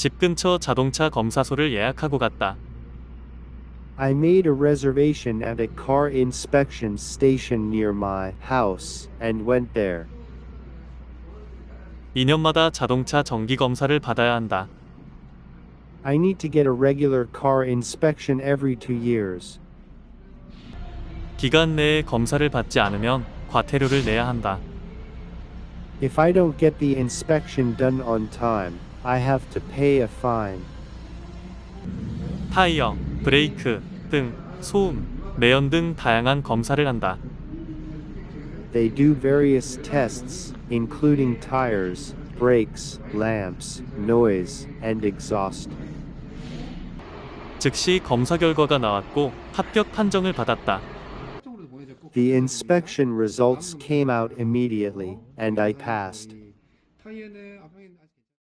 집 근처 자동차 검사소를 예약하고 갔다. I made a reservation at a car inspection station near my house and went there. 2년마다 자동차 정기 검사를 받아야 한다. I need to get a regular car inspection every two years. 기간 내에 검사를 받지 않으면 과태료를 내야 한다. If I don't get the inspection done on time, I have to pay a fine. 타이어, 브레이크 등 소음, 매연 등 다양한 검사를 한다. They do various tests, including tires, brakes, lamps, noise, and exhaust. 즉시 검사 결과가 나왔고 합격 판정을 받았다. 쪽으로 보내졌고 The inspection results came out immediately, and I passed. 타이어는